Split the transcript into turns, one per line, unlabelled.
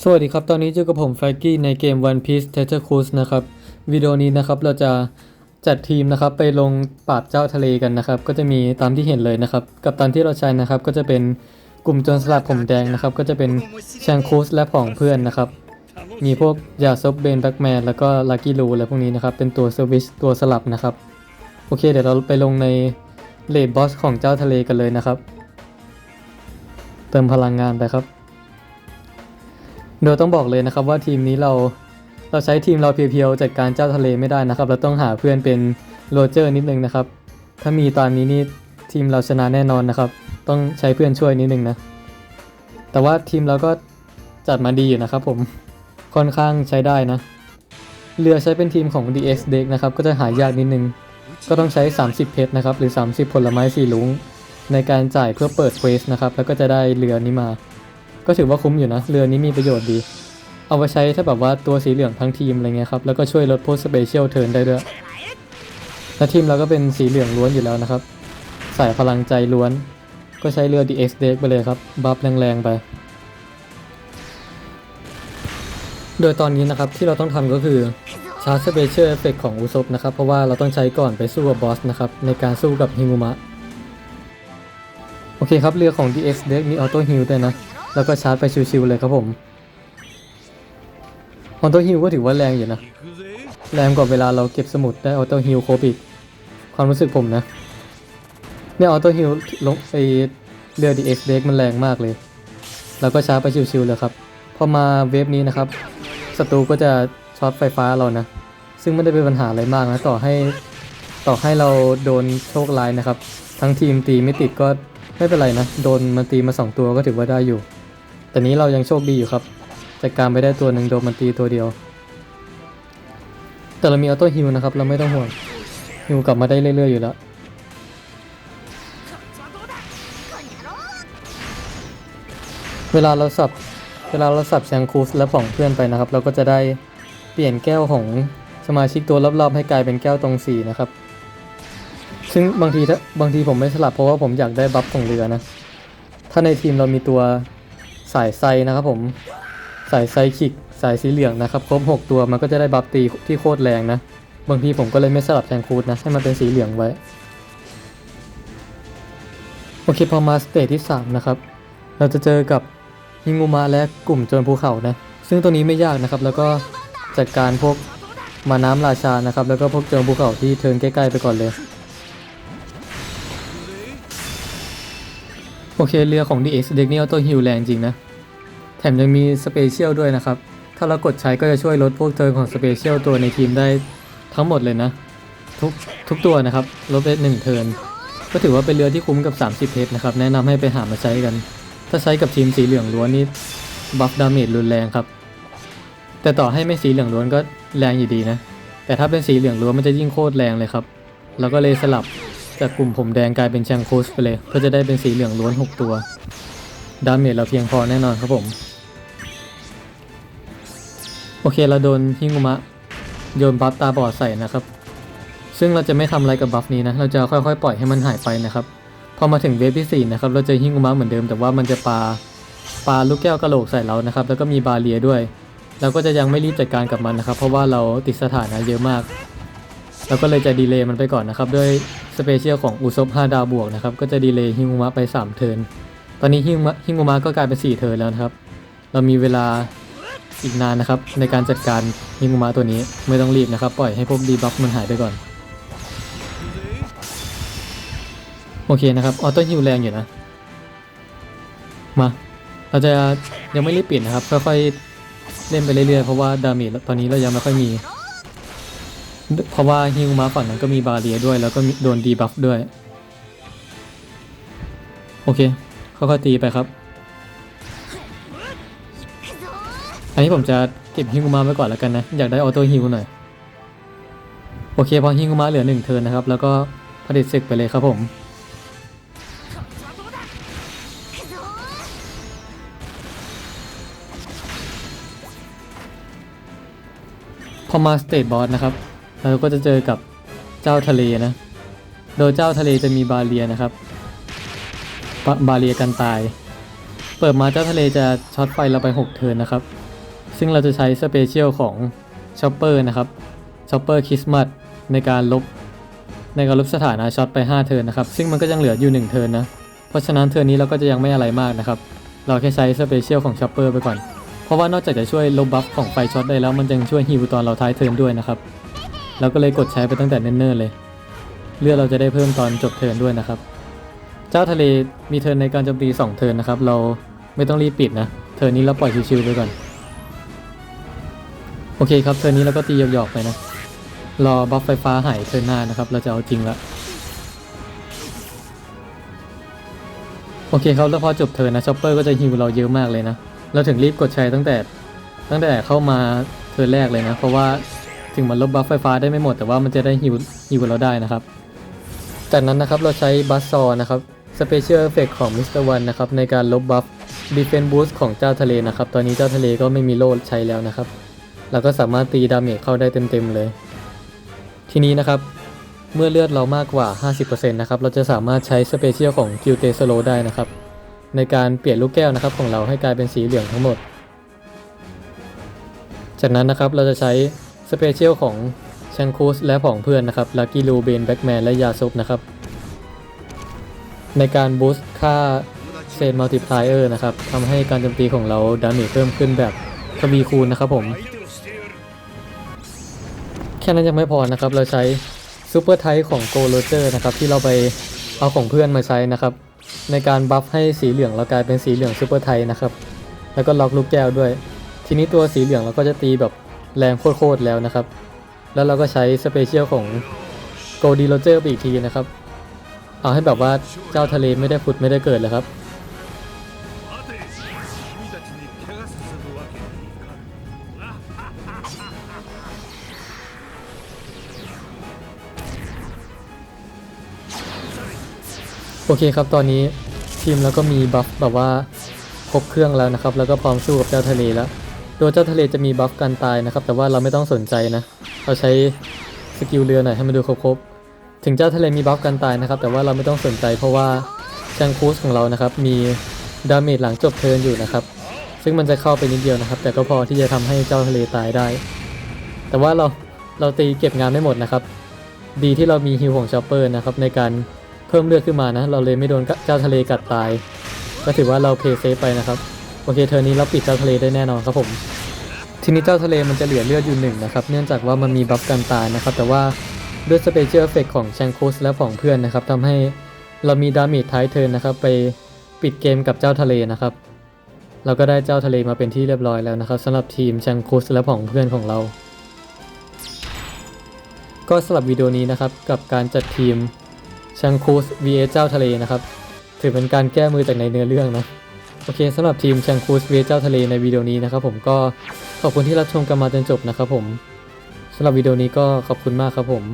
สวัสดีครับ ตอนนี้เจอกับผมแฟกกี้ในเกม One Piece Treasure Cruise นะครับวิดีโอนี้นะครับเราจะจัดทีมนะครับไปลงปราบเจ้าทะเลกันนะครับ ก็จะมีตามที่เห็นเลยนะครับ กับตันที่เราใช้นะครับ ก็จะเป็นกลุ่มโจรสลัดผมแดงนะครับ ก็จะเป็นแชงคูสและผองเพื่อนนะครับ มีพวกยาซบเบนแบ็กแมนแล้วก็ลักกี้ลูอะไรพวกนี้นะครับ เป็นตัวเซอร์วิสตัวสลับนะครับ โอเค เดี๋ยวเราไปลงในเลดบอสของเจ้าทะเลกันเลยนะครับ เติมพลังงานไปครับ โดยต้องบอกเลยนะครับว่าทีมนี้เราเราใช้ทีมเราเพียวๆจัดการเจ้าทะเลไม่ได้นะครับ เราต้องหาเพื่อนเป็นโรเจอร์นิดนึงนะครับ ถ้ามีตอนนี้นี่ทีมเราชนะแน่นอนนะครับ ต้องใช้เพื่อนช่วยนิดนึงนะ แต่ว่าทีมเราก็จัดมาดีอยู่นะครับผมค่อนข้างใช้ได้นะ เรือใช้เป็นทีมของ DX Deck นะครับ ก็จะหายากนิดนึง ก็ต้องใช้ 30 เพชรนะครับ หรือ 30 ผลไม้สีลุง ในการจ่ายเพื่อเปิดเควสนะครับ แล้วก็จะได้เรือนี้มา ก็ถือว่าคุ้มอยู่นะ เรือนี้มีประโยชน์ดี เอาไปใช้ถ้าแบบว่าตัวสีเหลืองทั้งทีมอะไรเงี้ยครับ แล้วก็ช่วยลดโพสสเปเชียลเทิร์นได้ด้วย และทีมเราก็เป็นสีเหลืองล้วนอยู่แล้วนะครับสายพลังใจล้วน ก็ใช้เรือ DX Deck ไปเลยครับ บัฟแรงๆไป โดยตอนนี้นะครับที่เราต้องทำก็คือชาร์จสเปเชียลเอฟเฟกของอุซบนะครับ เพราะว่าเราต้องใช้ก่อนไปสู้กับบอสนะครับ ในการสู้กับฮิงุมะ โอเคครับ เรือของ DX Deck มีออโต้ฮิลด้วยนะ แล้วก็ชาร์จไปชิวๆเลยครับผมออโต้ฮิลก็ถือว่าแรงอยู่นะ แรงกว่าเวลาเราเก็บสมุดได้ออโต้ฮิลครบอีกความรู้สึกผมนะ เนี่ยออโต้ฮิลลงไอเรือ DX Deck มันแรงมากเลย แล้วก็ชาร์จไปชิวๆเลยครับ พอมาเวฟนี้นะครับศัตรูก็จะช็อตไฟฟ้าเรานะ ซึ่งไม่ได้เป็นปัญหาอะไรมากนะ ต่อให้ต่อให้เราโดนโชคร้ายนะครับ ทั้งทีมตีไม่ติดก็ไม่เป็นไรนะ โดนมันตีมาสองตัวก็ถือว่าได้อยู่ แต่นี้เรายังโชคดีอยู่ครับจัดการไปได้ตัวหนึ่งโดนมันตีตัวเดียว แต่เรามีออโต้ฮิลนะครับ เราไม่ต้องห่วงฮิลกลับมาได้เรื่อยๆอยู่แล้วเวลาเราสับเวลาเราสับแชงคูสและผ่องเพื่อนไปนะครับ เราก็จะได้เปลี่ยนแก้วของสมาชิกตัวรอบๆให้กลายเป็นแก้วตรงสีนะครับ ซึ่งบางทีถ้าบางทีผมไม่สลับเพราะว่าผมอยากได้บัฟของเรือนะ ถ้าในทีมเรามีตัว สายไซนะครับผมสายไซคิกสายสีเหลืองนะครับครบ 6 ตัวมันก็จะได้บัฟตีที่โคตรแรงนะ บางทีผมก็เลยไม่สลับแชงคูสนะ ให้มันเป็นสีเหลืองไว้ โอเคพอมาสเตจที่ 3 นะครับ เราจะเจอกับฮิงูมะและกลุ่มโจรภูเขานะ ซึ่งตัวนี้ไม่ยากนะครับ แล้วก็จัดการพวกมาน้ำราชานะครับ แล้วก็พวกโจรภูเขาที่เทิร์นใกล้ๆไปก่อนเลย อเคเรือของ DX Deck นี่เอาตัวฮิลแรงจริงนะ แถมยังมีสเปเชียลด้วยนะครับ ถ้าเรากดใช้ก็จะช่วยลดพวกเทิร์นของสเปเชียลตัวในทีมได้ทั้งหมดเลยนะ ทุกทุกตัวนะครับ ลดไปหนึ่งเทิร์นก็ถือว่าเป็นเรือที่คุ้มกับ 30 เพชรนะครับ แนะนำให้ไปหามาใช้กัน ถ้าใช้กับทีมสีเหลืองล้วนนี่บัฟดาเมจรุนแรงครับ แต่ต่อให้ไม่สีเหลืองล้วนก็แรงอยู่ดีนะ แต่ถ้าเป็นสีเหลืองล้วนมันจะยิ่งโคตรแรงเลยครับเราก็เลยสลับ จากกลุ่มผมแดงกลายเป็นแชงโคสไปเลยเพื่อจะได้เป็นสีเหลืองล้วน 6 ตัวดาเมจเราเพียงพอแน่นอนครับผม โอเคเราโดนฮิงุมะ โยนบัฟตาบอดใส่นะครับ ซึ่งเราจะไม่ทำอะไรกับบัฟนี้นะ เราจะค่อยๆ ปล่อยให้มันหายไปนะครับ พอมาถึงเวฟที่ 4 นะครับ เราเจอฮิงุมะเหมือนเดิมแต่ว่ามันจะปาปาลูกแก้วกระโหลกใส่เรานะครับ แล้วก็มีบาเรียด้วย เราก็จะยังไม่รีบจัดการกับมันนะครับ เพราะว่าเราติดสถานะเยอะมากเราก็เลยจะดีเลย์มันไปก่อนนะครับด้วย สเปเชียลของอุซบ5ดาวบวกนะครับ ก็จะดีเลย์ฮิงุมะไป 3 เทิร์น ตอนนี้ฮิงุมะฮิงุมะก็กลายเป็น 4 เทิร์นแล้วนะครับ เรามีเวลาอีกนานนะครับ ในการจัดการฮิงุมะตัวนี้ไม่ต้องรีบนะครับ ปล่อยให้พวกดีบัฟมันหายไปก่อน โอเคนะครับ ออโต้ฮิวแรงอยู่นะ มา เราจะยังไม่รีบปลี่ยนนะครับค่อยๆเล่นไปเรื่อยๆเพราะว่าดาเมจตอนนี้เรายังไม่ค่อยมี เพราะว่าฮิวมาฝั่งนั้นก็มีบาเรียด้วย แล้วก็โดนดีบัฟด้วย โอเคค่อยๆตีไปครับ อันนี้ผมจะเก็บฮิวมาไว้ก่อนแล้วกันนะ อยากได้ออโต้ฮิวหน่อย โอเค พอฮิวมาเหลือหนึ่งเทิร์นนะครับ แล้วก็ผลิตศึกไปเลยครับผมพอมาสเตทบอสนะครับ เราก็จะเจอกับเจ้าทะเลนะ โดยเจ้าทะเลจะมีบาเรียนะครับ บาบาเรียกันตาย เปิดมาเจ้าทะเลจะช็อตไฟเราไป 6 เทิร์นนะครับ ซึ่งเราจะใช้สเปเชียลของชอปเปอร์นะครับชอปเปอร์คริสต์มาสในการลบในการลบสถานะช็อตไป 5 เทิร์นนะครับ ซึ่งมันก็ยังเหลืออยู่ 1 เทิร์นนะ เพราะฉะนั้นเทิร์นนี้เราก็จะยังไม่อะไรมากนะครับ เราแค่ใช้สเปเชียลของชอปเปอร์ไปก่อน เพราะว่านอกจากจะช่วยลบบัฟของไฟช็อตได้แล้วมันยังช่วยฮิวตอนเราท้ายเทิร์นด้วยนะครับ เราก็เลยกดใช้ไปตั้งแต่เนิ่นๆเลย เลือดเราจะได้เพิ่มตอนจบเทิร์นด้วยนะครับ เจ้าทะเลมีเทิร์นในการโจมตี2เทิร์นนะครับ เราไม่ต้องรีบปิดนะ เทิร์นนี้เราปล่อยชิวๆไปก่อน โอเคครับ เทิร์นนี้เราก็ตีหยอกๆไปนะ รอบัฟไฟฟ้าหายเทิร์นหน้านะครับ เราจะเอาจริงละโอเคครับแล้วพอจบเทิร์นนะชอปเปอร์ก็จะฮิวเราเยอะมากเลยนะ เราถึงรีบกดใช้ตั้งแต่ตั้งแต่เข้ามาเทิร์นแรกเลยนะ เพราะว่า ถึงมันลบบัฟไฟฟ้าได้ไม่หมด แต่ว่ามันจะได้ฮิวฮิวเราได้นะครับ จากนั้นนะครับเราใช้บัสซอนะครับสเปเชียลเอฟเฟกของมิสเตอร์วันนะครับในการลบบัฟดีเฟนบูสของเจ้าทะเลนะครับ ตอนนี้เจ้าทะเลก็ไม่มีโล่ใช้แล้วนะครับเราก็สามารถตีดาเมจเข้าได้เต็มๆเลย ทีนี้นะครับเมื่อเลือดเรามากกว่า 50%นะครับ เราจะสามารถใช้สเปเชียลของกิลเตสโลได้นะครับ ในการเปลี่ยนลูกแก้วนะครับของเราให้กลายเป็นสีเหลืองทั้งหมด จากนั้นนะครับเราจะใช้ สเปเชียลของแชงคูสและผองเพื่อนนะครับลักกี้ลูเบนแบ็กแมนและยาซุปนะครับ ในการบูสต์ค่าเซนมัลติพลายเออร์นะครับทำให้การโจมตีของเราดาเมจเพิ่มขึ้นแบบทวีคูณนะครับผม แค่นั้นยังไม่พอนะครับ เราใช้ซูเปอร์ไทของโกโรเจอร์นะครับ ที่เราไปเอาของเพื่อนมาใช้นะครับ ในการบัฟให้สีเหลืองเรากลายเป็นสีเหลืองซูเปอร์ไทนะครับ แล้วก็ล็อกลูกแก้วด้วย ทีนี้ตัวสีเหลืองเราก็จะตีแบบ แรงโคตรแล้วนะครับ แล้วเราก็ใช้สเปเชียลของโกดีโรเจอร์ไปอีกทีนะครับ เอาให้แบบว่าเจ้าทะเลไม่ได้ฟุดไม่ได้เกิดเลยครับ โอเคครับตอนนี้ทีมเราก็มีบัฟแบบว่าครบเครื่องแล้วนะครับ แล้วก็พร้อมสู้กับเจ้าทะเลแล้ว ตัวเจ้าทะเลจะมีบัฟการตายนะครับ แต่ว่าเราไม่ต้องสนใจนะ เราใช้สกิลเรือหน่อยให้มันดูครบๆถึงเจ้าทะเลมีบัฟการตายนะครับ แต่ว่าเราไม่ต้องสนใจเพราะว่าชังคูสของเรานะครับ มีดาเมจหลังจบเทิร์นอยู่นะครับ ซึ่งมันจะเข้าไปนิดเดียวนะครับ แต่ก็พอที่จะทำให้เจ้าทะเลตายได้ แต่ว่าเราเราตีเก็บงานไม่หมดนะครับ ดีที่เรามีฮิวของชอปเปอร์นะครับในการเพิ่มเลือดขึ้นมานะ เราเลยไม่โดนเจ้าทะเลกัดตาย ก็ถือว่าเราเพย์เซฟไปนะครับ โอเคเทอร์นี้เราปิดเจ้าทะเลได้แน่นอนครับผม ทีนี้เจ้าทะเลมันจะเหลือเลือดอยู่หนึ่งนะครับ เนื่องจากว่ามันมีบัฟกันตายนะครับ แต่ว่าด้วยสเปเชียลเอฟเฟกของแชงคูสและของเพื่อนนะครับทำให้เรามีดาเมจท้ายเทิร์นนะครับ ไปปิดเกมกับเจ้าทะเลนะครับ เราก็ได้เจ้าทะเลมาเป็นที่เรียบร้อยแล้วนะครับสำหรับทีมแชงคูสและของเพื่อนของเรา ก็สำหรับวิดีโอนี้นะครับกับการจัดทีมชังคูส vs เจ้าทะเลนะครับ ถือเป็นการแก้มือจากในเนื้อเรื่องนะ โอเคสำหรับทีมชังคูสเวียเจ้าทะเลในวิดีโอนี้นะครับผมก็ขอบคุณที่รับชมกันมาจนจบนะครับผมสำหรับวิดีโอนี้ก็ขอบคุณมากครับผม